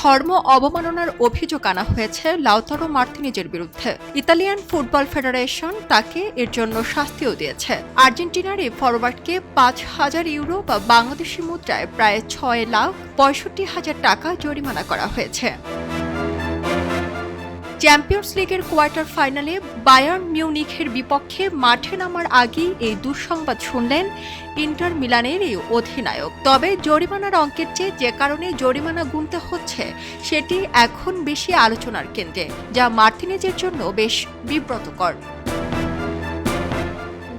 ধর্ম অবমাননার অভিযোগ আনা হয়েছে লাউতারো মার্তিনিজের বিরুদ্ধে। ইতালিয়ান ফুটবল ফেডারেশন তাকে এর জন্য শাস্তিও দিয়েছে। আর্জেন্টিনার এই ফরওয়ার্ডকে পাঁচ হাজার ইউরো বা বাংলাদেশি মুদ্রায় প্রায় ছয় লাখ পঁয়ষট্টি হাজার টাকা জরিমানা করা হয়েছে। চ্যাম্পিয়ন্স লিগের কোয়ার্টার ফাইনালে বায়ার্ন মিউনিখের বিপক্ষে মাঠে নামার আগেই এই দুঃসংবাদ শুনলেন ইন্টার মিলানের এই অধিনায়ক। তবে জরিমানার অঙ্কের চেয়ে যে কারণে জরিমানা গুনতে হচ্ছে, সেটি এখন বেশি আলোচনার কেন্দ্রে, যা মার্টিনেজের জন্য বেশ বিব্রতকর।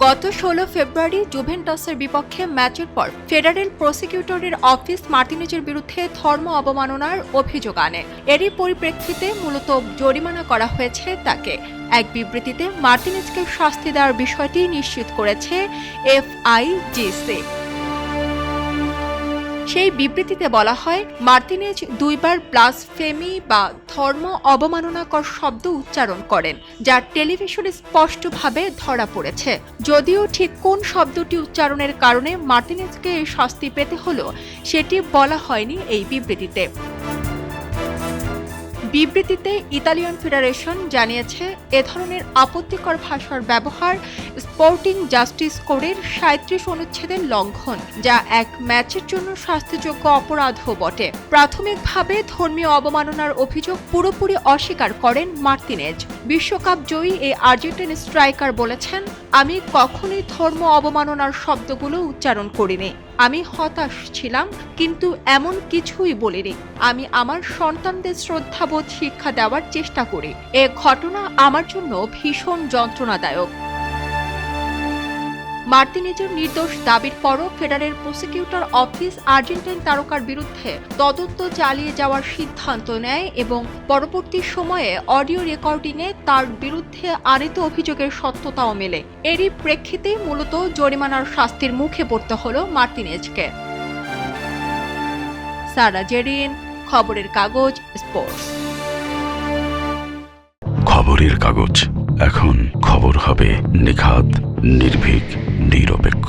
গত ষোলো ফেব্রুয়ারি জুভেন্টাসের বিপক্ষে ম্যাচের পর ফেডারেল প্রসিকিউটরের অফিস মার্টিনেজের বিরুদ্ধে ধর্ম অবমাননার অভিযোগ আনে। এরই পরিপ্রেক্ষিতে মূলত জরিমানা করা হয়েছে তাকে। এক বিবৃতিতে মার্টিনেজকে শাস্তি দেওয়ার বিষয়টি নিশ্চিত করেছে এফআইজিসি। সেই বিবৃতিতে বলা হয় মার্টিনেজ দুইবার প্লাস ফেমি বা ধর্ম অবমাননাকর শব্দ উচ্চারণ করেন, যা টেলিভিশনে স্পষ্টভাবে ধরা পড়েছে। যদিও ঠিক কোন শব্দটি উচ্চারণের কারণে মার্টিনেজকে শাস্তি পেতে হলো, সেটি বলা হয়নি এই বিবৃতিতে। বিবৃতিতে ইতালিয়ান ফেডারেশন জানিয়েছে, এ ধরনের আপত্তিকর ভাষার ব্যবহার স্পোর্টিং জাস্টিস কোডের সাঁত্রিশ অনুচ্ছেদের লঙ্ঘন, যা এক ম্যাচের জন্য শাস্তিযোগ্য অপরাধও বটে। প্রাথমিকভাবে ধর্মীয় অবমাননার অভিযোগ পুরোপুরি অস্বীকার করেন মার্তিনেজ। বিশ্বকাপ জয়ী এই আর্জেন্টিন স্ট্রাইকার বলেছেন আমি কখনোই ধর্ম অবমাননার শব্দগুলো উচ্চারণ করিনি। আমি হতাশ ছিলাম, কিন্তু এমন কিছুই বলিনি। আমি আমার সন্তানদের শ্রদ্ধাবোধ শিক্ষা দেওয়ার চেষ্টা করি। এ ঘটনা আমার জন্য ভীষণ যন্ত্রণাদায়ক। মার্তিনেজের নির্দোষ দাবির পরও ফেডারেল প্রসিকিউটর অফিস আর্জেন্টাইন তারকার বিরুদ্ধে তদন্ত চালিয়ে যাওয়ার সিদ্ধান্ত নেয় এবং পরবর্তী সময়ে অডিও রেকর্ডিংয়ে তার বিরুদ্ধে আনিত অভিযোগের সত্যতাও মেলে। এরই প্রেক্ষিতে মূলত জরিমানার শাস্তির মুখে পড়তে হল মার্তিনেজকে। সারা জেরিন, খবরের কাগজ, স্পোর্টস। খবরের কাগজ। এখন খবর হবে নিখাত, নির্ভীক Diro Pecuario.